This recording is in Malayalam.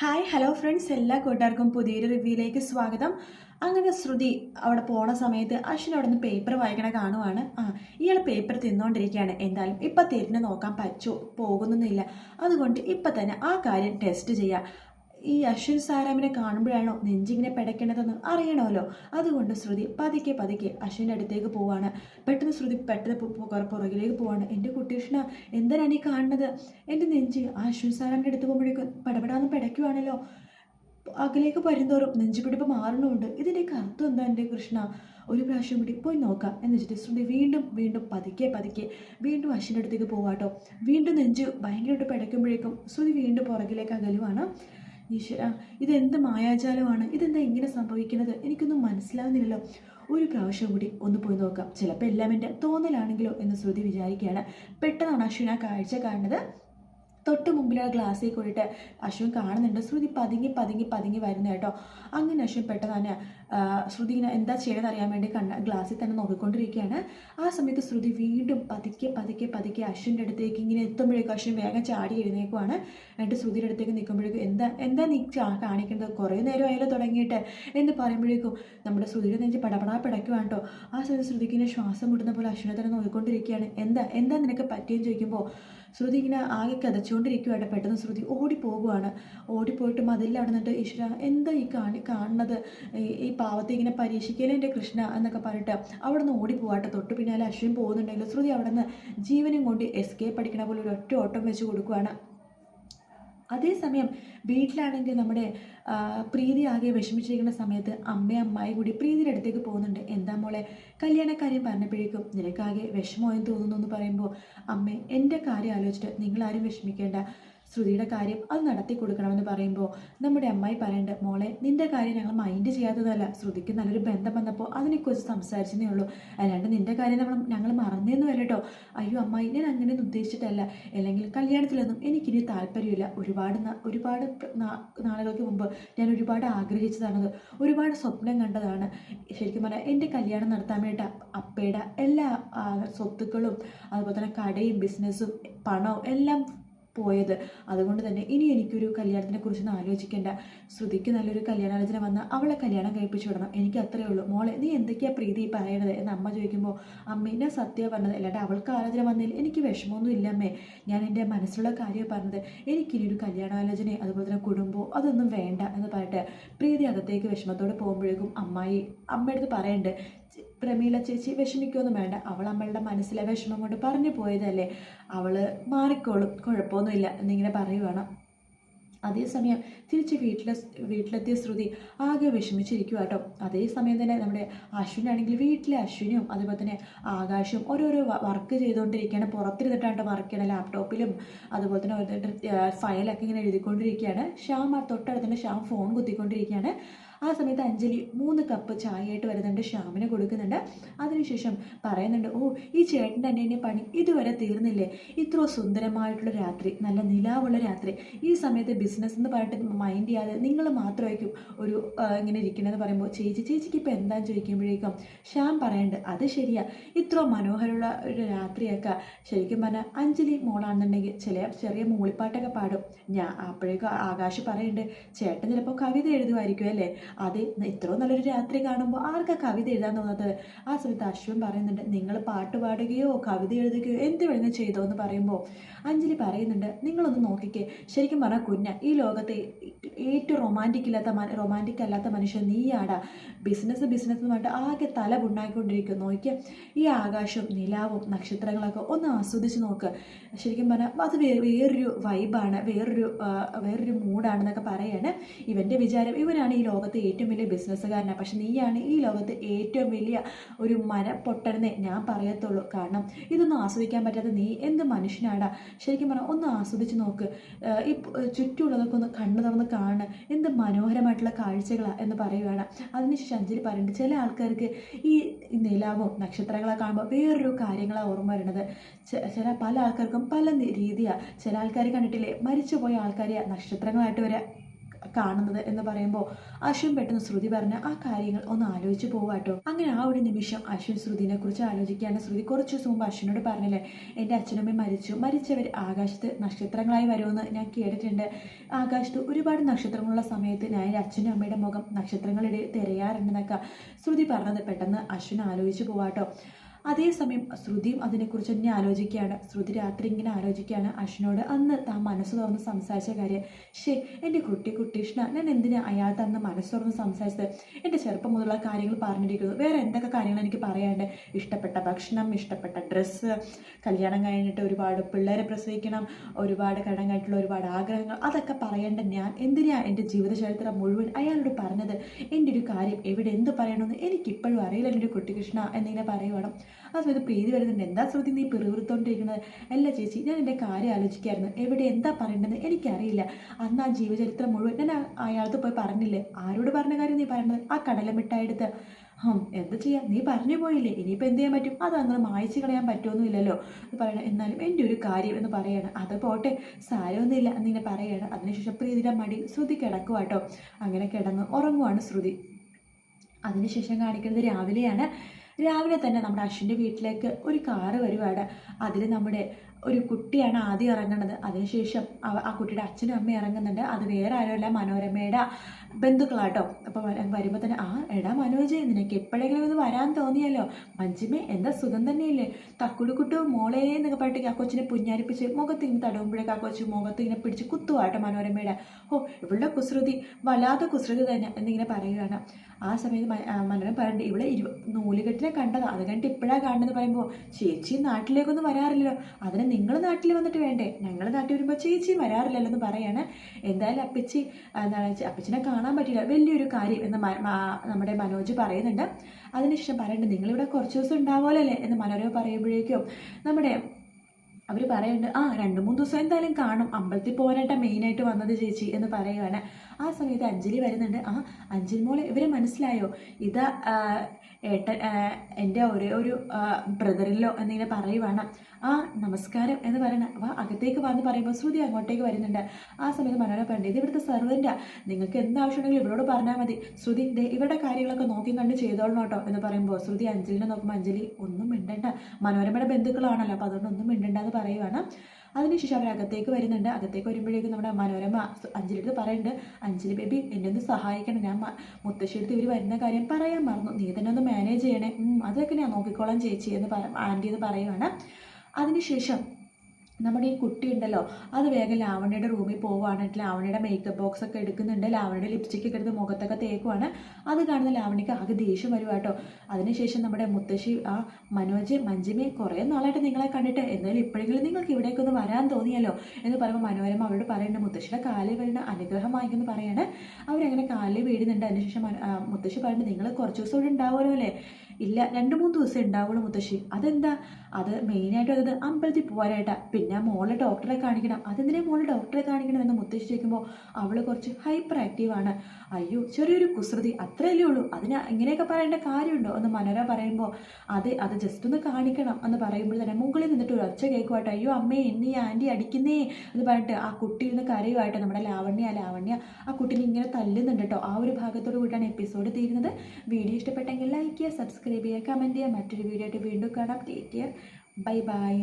ഹായ് ഹലോ ഫ്രണ്ട്സ് എല്ലാ കൂട്ടുകാർക്കും പുതിയൊരു റിവ്യൂയിലേക്ക് സ്വാഗതം. അങ്ങനെ ശ്രുതി അവിടെ പോണ സമയത്ത് അശ്വിൻ അവിടെ നിന്ന് പേപ്പർ വായിക്കണ കാണുവാണ്. ആ ഇയാൾ പേപ്പർ തിന്നുകൊണ്ടിരിക്കുകയാണ് എന്തായാലും ഇപ്പം തിരിഞ്ഞ് നോക്കാൻ പറ്റോ പോകുന്നൊന്നുമില്ല അതുകൊണ്ട് ഇപ്പം തന്നെ ആ കാര്യം ടെസ്റ്റ് ചെയ്യാം. ഈ അശ്വിൻ സാരാമിനെ കാണുമ്പോഴാണോ നെഞ്ചിങ്ങനെ പെടയ്ക്കേണ്ടതെന്ന് അറിയണമല്ലോ. അതുകൊണ്ട് ശ്രുതി പതുക്കെ പതുക്കെ അശ്വിന്റെ അടുത്തേക്ക് പോവാണ്. പെട്ടെന്ന് ശ്രുതി പെട്ടെന്ന് പുറകിലേക്ക് പോവാണ്. എന്റെ കുട്ടീഷ്ണ എന്തിനാണ് ഈ കാണുന്നത്? എന്റെ നെഞ്ച് ആ അശ്വിൻ സാരാമിന്റെ അടുത്ത് പോകുമ്പോഴേക്കും പടപടാന്ന് പിടയ്ക്കുവാണല്ലോ. അകലേക്ക് വരുന്തോറും നെഞ്ചുപിടിപ്പ് മാറണമുണ്ട് ഇതിന്റെയൊക്കെ അർത്ഥം എന്താ എന്റെ കൃഷ്ണ? ഒരു പ്രാവശ്യം കൂടി പോയി നോക്കാം. എന്ന് വെച്ചിട്ട് ശ്രുതി വീണ്ടും വീണ്ടും പതുക്കെ പതുക്കെ വീണ്ടും അശ്വിന്റെ അടുത്തേക്ക് പോവാട്ടോ. വീണ്ടും നെഞ്ച് ഭയങ്കരമായിട്ട് പിടയ്ക്കുമ്പോഴേക്കും ശ്രുതി വീണ്ടും പുറകിലേക്ക് അകലുവാണ്. ഈശ്വര ഇതെന്ത് മായാജാലമാണ്? ഇതെന്താ ഇങ്ങനെ സംഭവിക്കുന്നത്? എനിക്കൊന്നും മനസ്സിലാവുന്നില്ലല്ലോ. ഒരു പ്രാവശ്യം കൂടി ഒന്ന് പോയി നോക്കാം. ചിലപ്പോൾ എല്ലാം എന്റെ തോന്നലാണെങ്കിലോ എന്ന് ശ്രുതി വിചാരിക്കുകയാണ്. പെട്ടെന്നാണ് അശ്വിൻ ആ കാഴ്ച കാണുന്നത്. തൊട്ട് മുമ്പിൽ ആ ഗ്ലാസ്സിൽ കൂടിയിട്ട് അശ്വിൻ കാണുന്നുണ്ട്. ശ്രുതി പതുങ്ങി പതുങ്ങി പതുങ്ങി വരുന്ന കേട്ടോ. അങ്ങനെ അശ്വിൻ പെട്ടെന്ന് തന്നെ ശ്രുതി ഇങ്ങനെ എന്താ ചെയ്യണമെന്ന് അറിയാൻ വേണ്ടി കണ്ണ ഗ്ലാസ്സിൽ തന്നെ നോക്കിക്കൊണ്ടിരിക്കുകയാണ്. ആ സമയത്ത് ശ്രുതി വീണ്ടും പതുക്കെ പതുക്കെ പതുക്കെ അശ്വിന്റെ അടുത്തേക്ക് ഇങ്ങനെ എത്തുമ്പോഴേക്കും അശ്വിൻ വേഗം ചാടി എഴുന്നേക്കുവാണ്. എന്നിട്ട് ശ്രുതിയുടെ അടുത്തേക്ക് നിൽക്കുമ്പോഴേക്കും എന്താ എന്താ നീ കാണിക്കുന്നത് കുറേ നേരം ആയാലും തുടങ്ങിയിട്ട് എന്ന് പറയുമ്പോഴേക്കും നമ്മുടെ ശ്രുതിയുടെ നെഞ്ച് പടപടാ പിടയ്ക്കുവാണ് കേട്ടോ. ആ സമയത്ത് ശ്രുതിക്ക് ഇങ്ങനെ ശ്വാസം മുട്ടുന്ന പോലെ അശ്വിനെ തന്നെ നോക്കിക്കൊണ്ടിരിക്കുകയാണ്. എന്താ എന്താ നിനക്ക് പറ്റിയെന്ന് ചോദിക്കുമ്പോൾ ശ്രുതി ഇങ്ങനെ ആകെ കതച്ചുകൊണ്ടിരിക്കുവാണ്. പെട്ടെന്ന് ശ്രുതി ഓടിപ്പോകുവാണ്. ഓടിപ്പോയിട്ട് മതിലിൽ നടന്നിട്ട് ഈശ്വര എന്താ ഈ കാണി കാണുന്നത്? ഈ പാവത്തെ ഇങ്ങനെ പരീക്ഷിക്കലേ എന്റെ കൃഷ്ണ എന്നൊക്കെ പറഞ്ഞിട്ട് അവിടെ നിന്ന് ഓടിപ്പോവാട്ടെ തൊട്ട് പിന്നാലെ അശ്വിൻ പോകുന്നുണ്ടെങ്കിലും ശ്രുതി അവിടെ നിന്ന് ജീവനും കൊണ്ട് എസ്കേപ്പ് അടിക്കണ പോലെ ഒരു ഒറ്റ ഓട്ടം വെച്ച് കൊടുക്കുകയാണ് അതേസമയം വീട്ടിലാണെങ്കിൽ നമ്മുടെ പ്രീതി ആകെ വിഷമിച്ചിരിക്കുന്ന സമയത്ത് അമ്മയും അമ്മായി കൂടി പ്രീതിയുടെ അടുത്തേക്ക് പോകുന്നുണ്ട്. എന്താ മോളെ കല്യാണക്കാര്യം പറഞ്ഞപ്പോഴേക്കും നിനക്കാകെ വിഷമമായെന്ന് തോന്നുന്നു എന്ന് പറയുമ്പോൾ അമ്മേ എന്റെ കാര്യം ആലോചിച്ചിട്ട് നിങ്ങളാരും വിഷമിക്കേണ്ട. ശ്രുതിയുടെ കാര്യം അത് നടത്തി കൊടുക്കണമെന്ന് പറയുമ്പോൾ നമ്മുടെ അമ്മായി പറയേണ്ട മോളെ നിന്റെ കാര്യം ഞങ്ങൾ മൈൻഡ് ചെയ്യാത്തതല്ല. ശ്രുതിക്ക് നല്ലൊരു ബന്ധം വന്നപ്പോൾ അതിനെക്കുറിച്ച് സംസാരിച്ചതേ ഉള്ളൂ. അല്ലാണ്ട് നിന്റെ കാര്യം നമ്മൾ ഞങ്ങൾ മറന്നേന്നും അല്ല കേട്ടോ അയ്യോ അമ്മായി ഞാൻ അങ്ങനെയൊന്നും ഉദ്ദേശിച്ചിട്ടല്ല. അല്ലെങ്കിൽ കല്യാണത്തിലൊന്നും എനിക്കിനി താല്പര്യമില്ല. ഒരുപാട് ഒരുപാട് നാളുകൾക്ക് മുമ്പ് ഞാൻ ഒരുപാട് ആഗ്രഹിച്ചതാണത്. ഒരുപാട് സ്വപ്നം കണ്ടതാണ്. ശരിക്കും പറഞ്ഞാൽ എന്റെ കല്യാണം നടത്താൻ വേണ്ടി അപ്പയുടെ എല്ലാ സ്വത്തുക്കളും അതുപോലെ തന്നെ കടയും ബിസിനസ്സും പണവും എല്ലാം പോയത്. അതുകൊണ്ട് തന്നെ ഇനി എനിക്കൊരു കല്യാണത്തിനെ കുറിച്ചൊന്നും ആലോചിക്കേണ്ട. ശ്രുതിക്ക് നല്ലൊരു കല്യാണാലോചന വന്നാൽ അവളെ കല്യാണം കഴിപ്പിച്ചു വിടണം. എനിക്ക് അത്രയേ ഉള്ളൂ. മോളെ നീ എന്തൊക്കെയാണ് പ്രീതി പറയണത്? എന്ന് അമ്മ ചോദിക്കുമ്പോൾ അമ്മേനെ സത്യം പറഞ്ഞത്. അല്ലാണ്ട് അവൾക്ക് ആലോചന വന്നതിൽ എനിക്ക് വിഷമമൊന്നും ഇല്ല അമ്മേ. ഞാൻ എന്റെ മനസ്സിലുള്ള കാര്യം പറഞ്ഞത്. എനിക്കിനി ഒരു കല്യാണാലോചനയും അതുപോലെ തന്നെ കുടുംബവും അതൊന്നും വേണ്ട എന്ന് പറഞ്ഞിട്ട് പ്രീതി അകത്തേക്ക് വിഷമത്തോടെ പോകുമ്പോഴേക്കും അമ്മായി അമ്മയടുത്ത് "ചെ- പ്രമീള ചേച്ചി വിഷമിക്കൊന്നും വേണ്ട. അവൾ അമ്മളുടെ മനസ്സിലെ വിഷമം കൊണ്ട് പറഞ്ഞു പോയതല്ലേ. അവൾ മാറിക്കോളും. കുഴപ്പമൊന്നുമില്ല. എന്നിങ്ങനെ പറയുവാണ്. അതേസമയം തിരിച്ച് വീട്ടിലെ വീട്ടിലെത്തിയ ശ്രുതി ആകെ വിഷമിച്ചിരിക്കുക കേട്ടോ അതേസമയം തന്നെ നമ്മുടെ അശ്വിനാണെങ്കിൽ വീട്ടിലെ അശ്വിനും അതുപോലെ തന്നെ ആകാശും ഓരോരോ വർക്ക് ചെയ്തുകൊണ്ടിരിക്കുകയാണ്. പുറത്തിരുന്നിട്ടാണ് വർക്ക് ചെയ്യണ ലാപ്ടോപ്പിലും അതുപോലെ തന്നെ ഫയലൊക്കെ ഇങ്ങനെ എഴുതിക്കൊണ്ടിരിക്കുകയാണ്. ശ്യാം ആ തൊട്ടടുത്ത് തന്നെ ശ്യാം ഫോൺ കുത്തിക്കൊണ്ടിരിക്കുകയാണ്. ആ സമയത്ത് അഞ്ജലി മൂന്ന് കപ്പ് ചായയായിട്ട് വരുന്നുണ്ട് ശ്യാമിന് കൊടുക്കുന്നുണ്ട്. അതിനുശേഷം പറയുന്നുണ്ട് ഓ ഈ ചേട്ടന്റെ അന്നേന്റെ പണി ഇതുവരെ തീർന്നില്ലേ? ഇത്ര സുന്ദരമായിട്ടുള്ള രാത്രി നല്ല നിലാവുള്ള രാത്രി. ഈ സമയത്ത് ബിസിനസ് എന്ന് പറഞ്ഞിട്ട് മൈൻഡ് ചെയ്യാതെ നിങ്ങൾ മാത്രമായിരിക്കും ഒരു ഇങ്ങനെ ഇരിക്കണമെന്ന് പറയുമ്പോൾ ചേച്ചി ചേച്ചിക്ക് ഇപ്പോൾ എന്താന്ന് ചോദിക്കുമ്പോഴേക്കും ശ്യാം പറയുന്നുണ്ട് അത് ശരിയാ ഇത്ര മനോഹരമുള്ള ഒരു രാത്രിയൊക്കെ ശരിക്കും പറഞ്ഞാൽ അഞ്ജലി മോളാണെന്നുണ്ടെങ്കിൽ ചില ചെറിയ മൂളിപ്പാട്ടൊക്കെ പാടും. ഞാൻ അപ്പോഴേക്കും ആകാശ് പറയുന്നുണ്ട് ചേട്ടൻ ചിലപ്പോൾ കവിത എഴുതുമായിരിക്കും അല്ലേ? അതെ എത്രയോ നല്ലൊരു രാത്രി കാണുമ്പോൾ ആർക്കാ കവിത എഴുതാൻ തോന്നാത്തത്? ആ സമയത്ത് അശ്വൻ പറയുന്നുണ്ട് നിങ്ങൾ പാട്ട് പാടുകയോ കവിത എഴുതുകയോ എന്ത് വേണമെങ്കിൽ ചെയ്തോ എന്ന് പറയുമ്പോൾ അഞ്ജലി പറയുന്നുണ്ട് നിങ്ങളൊന്ന് നോക്കിക്കേ ശരിക്കും പറഞ്ഞാൽ കുഞ്ഞ ഈ ലോകത്തെ ഏറ്റവും റൊമാന്റിക് ഇല്ലാത്ത റൊമാന്റിക് അല്ലാത്ത മനുഷ്യൻ നീയാടാ. ബിസിനസ് ബിസിനസ് എന്ന് പറഞ്ഞിട്ട് ആകെ തല പുണ്ണാക്കിക്കൊണ്ടിരിക്കും നോക്കിയ ഈ ആകാശവും നിലാവും നക്ഷത്രങ്ങളൊക്കെ ഒന്ന് ആസ്വദിച്ച് നോക്ക്. ശരിക്കും പറഞ്ഞാൽ അത് വേറൊരു വൈബാണ് വേറൊരു വേറൊരു മൂഡാണെന്നൊക്കെ പറയാണ്. ഇവന്റെ വിചാരം ഇവനാണ് ഈ ലോകത്തെ ഏറ്റവും വലിയ ബിസിനസ്സുകാരനാണ് പക്ഷെ നീയാണ് ഈ ലോകത്തെ ഏറ്റവും വലിയ ഒരു മര പൊട്ടനെന്നേ ഞാൻ പറയത്തുള്ളൂ. കാരണം ഇതൊന്നും ആസ്വദിക്കാൻ പറ്റാത്ത നീ എന്ത് മനുഷ്യനാടാ? ശരിക്കും പറഞ്ഞാൽ ഒന്ന് ആസ്വദിച്ച് നോക്ക്. ഈ ചുറ്റുമുള്ളതൊക്കെ ഒന്ന് കണ്ണു തുറന്ന് കാണ്. എന്ത് മനോഹരമായിട്ടുള്ള കാഴ്ചകളാണ് എന്ന് പറയുകയാണ് അതിനുശേഷം അഞ്ജലി പറയുന്നുണ്ട് ചില ആൾക്കാർക്ക് ഈ നിലാവും നക്ഷത്രങ്ങളെ കാണുമ്പോൾ വേറൊരു കാര്യങ്ങളാണ് ഓർമ്മ വരുന്നത് ചില പല ആൾക്കാർക്കും പല രീതിയാണ് ചില ആൾക്കാർ കണ്ടിട്ടില്ലേ? മരിച്ചുപോയ ആൾക്കാരെയാണ് നക്ഷത്രങ്ങളായിട്ട് വരെ. കാണുന്നത് എന്ന് പറയുമ്പോൾ അശ്വിൻ പെട്ടെന്ന് ശ്രുതി പറഞ്ഞ ആ കാര്യങ്ങൾ ഒന്ന് ആലോചിച്ച് പോവാട്ടോ അങ്ങനെ ആ ഒരു നിമിഷം അശ്വിൻ ശ്രുതിനെ കുറിച്ച് ആലോചിക്കുകയാണ് ശ്രുതി കുറച്ച് ദിവസം മുമ്പ് അശ്വിനോട് പറഞ്ഞില്ലേ എന്റെ അച്ഛനമ്മയും മരിച്ചു. മരിച്ചവർ ആകാശത്ത് നക്ഷത്രങ്ങളായി വരുമെന്ന് ഞാൻ കേട്ടിട്ടുണ്ട്. ആകാശത്ത് ഒരുപാട് നക്ഷത്രങ്ങളുള്ള സമയത്ത് ഞാൻ എന്റെ അച്ഛനും അമ്മയുടെ മുഖം നക്ഷത്രങ്ങളിടെ തിരയാറുണ്ടെന്നൊക്കെ ശ്രുതി പറഞ്ഞത് പെട്ടെന്ന് അശ്വിൻ ആലോചിച്ച് പോവാട്ടോ അതേസമയം ശ്രുതിയും അതിനെക്കുറിച്ച് തന്നെ ആലോചിക്കുകയാണ്. ശ്രുതി രാത്രി ഇങ്ങനെ ആലോചിക്കുകയാണ്. അശ്വിനോട് അന്ന് താൻ മനസ്സ് തുറന്ന് സംസാരിച്ച കാര്യം ഷേ എന്റെ കുട്ടി കുട്ടീഷ്ണ ഞാൻ എന്തിനാ അയാൾ തന്ന് മനസ്സ് തുറന്ന് സംസാരിച്ചത്? എന്റെ ചെറുപ്പം മുതലുള്ള കാര്യങ്ങൾ പറഞ്ഞിരിക്കുന്നു. വേറെ എന്തൊക്കെ കാര്യങ്ങൾ എനിക്ക് പറയാണ്ട് ഇഷ്ടപ്പെട്ട ഭക്ഷണം ഇഷ്ടപ്പെട്ട ഡ്രസ്സ് കല്യാണം കഴിഞ്ഞിട്ട് ഒരുപാട് പിള്ളേരെ പ്രസവിക്കണം ഒരുപാട് കടം കഴിഞ്ഞിട്ടുള്ള ഒരുപാട് ആഗ്രഹങ്ങൾ അതൊക്കെ പറയേണ്ട ഞാൻ എന്തിനാ എന്റെ ജീവിതചരിത്രം മുഴുവൻ അയാളോട് പറഞ്ഞത്? എന്റെ ഒരു കാര്യം എവിടെ എന്ത് പറയണമെന്ന് എനിക്കിപ്പോഴും അറിയില്ല. എന്റെ കുട്ടികൃഷ്ണ എന്നിങ്ങനെ പറയുവാണ്. ആ സമയത്ത് പ്രീതി വരുന്നുണ്ട്. എന്താ ശ്രുതി നീ പിറുവിറുത്തോണ്ടിരിക്കുന്നത് അല്ല ചേച്ചി ഞാൻ എന്റെ കാര്യം ആലോചിക്കായിരുന്നു. എവിടെ എന്താ പറയേണ്ടത് എനിക്കറിയില്ല. അന്ന് ആ ജീവചരിത്രം മുഴുവൻ ഞാൻ അയാളത്ത് പോയി പറഞ്ഞില്ലേ? ആരോട് പറഞ്ഞ കാര്യം നീ പറയണത്? ആ കടല മിഠായെടുത്ത് ഹം എന്ത് ചെയ്യാം? നീ പറഞ്ഞു പോയില്ലേ? ഇനിയിപ്പോൾ എന്ത് ചെയ്യാൻ പറ്റും? അത് അങ്ങനെ മായച്ചു കളയാൻ പറ്റുമൊന്നുമില്ലല്ലോ എന്ന് പറയണം എന്നാലും എന്റെ ഒരു കാര്യം എന്ന് പറയണം. അത് പോട്ടെ സാരമൊന്നുമില്ല. എന്നിങ്ങനെ പറയണം. അതിനുശേഷം പ്രീതിയുടെ മടി ശ്രുതി കിടക്കുവാട്ടോ അങ്ങനെ കിടന്ന് ഉറങ്ങുവാണ് ശ്രുതി. അതിനുശേഷം കാണിക്കുന്നത് രാവിലെയാണ്. രാവിലെ തന്നെ നമ്മുടെ അശ്വിന്റെ വീട്ടിലേക്ക് ഒരു കാറ് വരുവാണ്. അതിൽ നമ്മുടെ ഒരു കുട്ടിയാണ് ആദ്യം ഇറങ്ങുന്നത് അതിനുശേഷം ആ കുട്ടിയുടെ അച്ഛനും അമ്മയും ഇറങ്ങുന്നുണ്ട്. അത് വേറെ ആരുമല്ല മനോരമയുടെ ബന്ധുക്കളാട്ടോ. അപ്പോൾ വരുമ്പോൾ തന്നെ ആ എടാ മനോജ് നിനക്ക് എപ്പോഴെങ്കിലും ഇത് വരാൻ തോന്നിയല്ലോ? മഞ്ജിമേ എന്താ സുഖം തന്നെയല്ലേ? തക്കുടുക്കുട്ടു മോളേ എന്നൊക്കെ പറഞ്ഞിട്ട് ആ കൊച്ചിനെ പുഞ്ഞാരിപ്പിച്ച് മുഖത്ത് ഇങ്ങനെ തടവുമ്പോഴേക്ക് ആ കൊച്ചു മുഖത്ത് ഇങ്ങനെ പിടിച്ച് കുത്തുവാട്ടോ മനോരമയുടെ. ഓ ഇവളുടെ കുസൃതി വല്ലാത്ത കുസൃതി തന്നെ എന്നിങ്ങനെ പറയുകയാണ് ആ സമയത്ത് മനോരമ പറയുന്നുണ്ട് ഇവിടെ ഇരു നൂലുകെട്ടിനെ കണ്ടതാ. അത് കണ്ടിട്ട് ഇപ്പോഴാണ് കാണുന്നത് പറയുമ്പോൾ ചേച്ചി നാട്ടിലേക്കൊന്നും വരാറില്ലല്ലോ. അതിന് നിങ്ങൾ നാട്ടിൽ വന്നിട്ട് വേണ്ടേ? ഞങ്ങൾ നാട്ടിൽ വരുമ്പോൾ ചേച്ചി വരാറില്ലല്ലോ എന്ന് പറയാണ്. എന്തായാലും അപ്പച്ചി എന്താണ് അപ്പച്ചിനെ കാണാൻ പറ്റില്ല. വലിയൊരു കാര്യം എന്ന് നമ്മുടെ മനോജ് പറയുന്നുണ്ട്. അതിനുശേഷം പറയുന്നുണ്ട് നിങ്ങളിവിടെ കുറച്ച് ദിവസം ഉണ്ടാവുമല്ലോ എന്ന് മനോരമ പറയുമ്പോഴേക്കും നമ്മുടെ അവർ പറയുന്നുണ്ട് ആ രണ്ട് മൂന്ന് ദിവസം എന്തായാലും കാണും. അമ്പലത്തിൽ പോകാനായിട്ടാണ് മെയിനായിട്ട് വന്നത് ചേച്ചി എന്ന് പറയുകയാണ് ആ സമയത്ത് അഞ്ജലി വരുന്നുണ്ട്. ആ അഞ്ജലി മോളെ ഇവരെ മനസ്സിലായോ? ഇതാ ഏട്ട എന്റെ ഒരേ ഒരു ബ്രദറിലോ എന്നിങ്ങനെ പറയുവാണ്. ആ നമസ്കാരം എന്ന് പറയണ വാ അകത്തേക്ക് വന്ന് പറയുമ്പോൾ ശ്രുതി അങ്ങോട്ടേക്ക് വരുന്നുണ്ട്. ആ സമയത്ത് മനോരമ ഇത് ഇവിടുത്തെ സർവന്റെ നിങ്ങൾക്ക് എന്ത് ആവശ്യമുണ്ടെങ്കിലും ഇവരോട് പറഞ്ഞാൽ മതി. ശ്രുതി ഇവരുടെ കാര്യങ്ങളൊക്കെ നോക്കി കണ്ട് ചെയ്തോളണം കേട്ടോ എന്ന് പറയുമ്പോൾ ശ്രുതി അഞ്ജലിനെ നോക്കുമ്പോൾ അഞ്ജലി ഒന്നും മിണ്ടണ്ട. മനോരമയുടെ ബന്ധുക്കളാണല്ലോ അപ്പോൾ അതുകൊണ്ട് ഒന്നും മിണ്ടണ്ട എന്ന് പറയുവാണ്. അതിനുശേഷം അവർ അകത്തേക്ക് വരുന്നുണ്ട്. അകത്തേക്ക് വരുമ്പോഴേക്കും നമ്മുടെ മനോരമ അഞ്ജലിയുടെ പറയുന്നുണ്ട് അഞ്ജലി ബേബി എന്നെ ഒന്ന് സഹായിക്കണം. ഞാൻ മുത്തശ്ശിയുടെ മുത്തശ്ശിയെടുത്ത് ഇവർ വരുന്ന കാര്യം പറയാൻ മറന്നു. നീ തന്നെ ഒന്ന് മാനേജ് ചെയ്യണേ. അതൊക്കെ ഞാൻ നോക്കിക്കോളാം ചേച്ചി എന്ന് പറ ആന്റി എന്ന് പറയുവാണ്. അതിനുശേഷം നമ്മുടെ ഈ കുട്ടി ഉണ്ടല്ലോ അത് വേഗം ലാവണ്യയുടെ റൂമിൽ പോവുകയാണെങ്കിൽ ലാവണ്യയുടെ മേക്കപ്പ് ബോക്സ് ഒക്കെ എടുക്കുന്നുണ്ട്. ലാവണ്യയുടെ ലിപ്സ്റ്റിക് ഒക്കെ എടുത്ത് മുഖത്തൊക്കെ തേക്കുവാണ്. അത് കാണുന്ന ലാവണ്യക്ക് ആകെ ദേഷ്യം വരും കേട്ടോ. അതിനുശേഷം നമ്മുടെ മുത്തശ്ശി ആ മനോജ് മഞ്ജിമി കുറേ നാളായിട്ട് നിങ്ങളെ കണ്ടിട്ട് എന്തായാലും ഇപ്പോഴെങ്കിലും നിങ്ങൾക്ക് ഇവിടേക്ക് ഒന്ന് വരാൻ തോന്നിയല്ലോ എന്ന് പറയുമ്പോൾ മനോരമ അവരോട് പറയുന്നുണ്ട്. മുത്തശ്ശിയുടെ കാലിൽ വരുന്ന അനുഗ്രഹം വാങ്ങിക്കുന്നു പറയാണ്. അവരങ്ങനെ കാലിൽ വീടുന്നുണ്ട് അതിനുശേഷം മുത്തശ്ശി പറയുന്നുണ്ട് നിങ്ങൾ കുറച്ച് ദിവസം ഇവിടെ ഉണ്ടാവുമല്ലോ അല്ലേ? ഇല്ല രണ്ട് മൂന്ന് ദിവസം ഉണ്ടാവുള്ളൂ മുത്തശ്ശി. അതെന്താ? അത് മെയിനായിട്ട് അത് അമ്പലത്തിൽ പോകാനായിട്ടാ പിന്നെ മോളെ ഡോക്ടറെ കാണിക്കണം. അതെന്തിനാ മോളെ ഡോക്ടറെ കാണിക്കണം എന്ന് മുത്തശ്ശി ചോദിക്കുമ്പോൾ അവൾ കുറച്ച് ഹൈപ്പർ ആക്റ്റീവാണ് അയ്യോ ചെറിയൊരു കുസൃതി. അത്രയല്ലേ ഉള്ളൂ. അതിന് ഇങ്ങനെയൊക്കെ പറയേണ്ട കാര്യമുണ്ടോ എന്ന് മനോര പറയുമ്പോൾ അത് അത് ജസ്റ്റ് ഒന്ന് കാണിക്കണം എന്ന് പറയുമ്പോൾ തന്നെ മുകളിൽ നിന്നിട്ട് ഒരു ഒച്ച കേൾക്കുമായിട്ട് അയ്യോ അമ്മേ എന്നെ ആന്റി അടിക്കുന്നേ എന്ന് പറഞ്ഞിട്ട് ആ കുട്ടി ഇരുന്ന് കരയുമായിട്ട് നമ്മുടെ ലാവണ്യ ലാവണ്യ ആ കുട്ടീനെ ഇങ്ങനെ തല്ലുന്നുണ്ട് കേട്ടോ. ആ ഒരു ഭാഗത്തോട് കൂടിയാണ് എപ്പിസോഡ് തീരുന്നത്. വീഡിയോ ഇഷ്ടപ്പെട്ടെങ്കിൽ ലൈക്ക് ചെയ്യുക സബ്സ്ക്രൈബ് ചെയ്യുക കമന്റ് ചെയ്യുക. മറ്റൊരു വീഡിയോ ആയിട്ട് വീണ്ടും കാണാം. Take care bye bye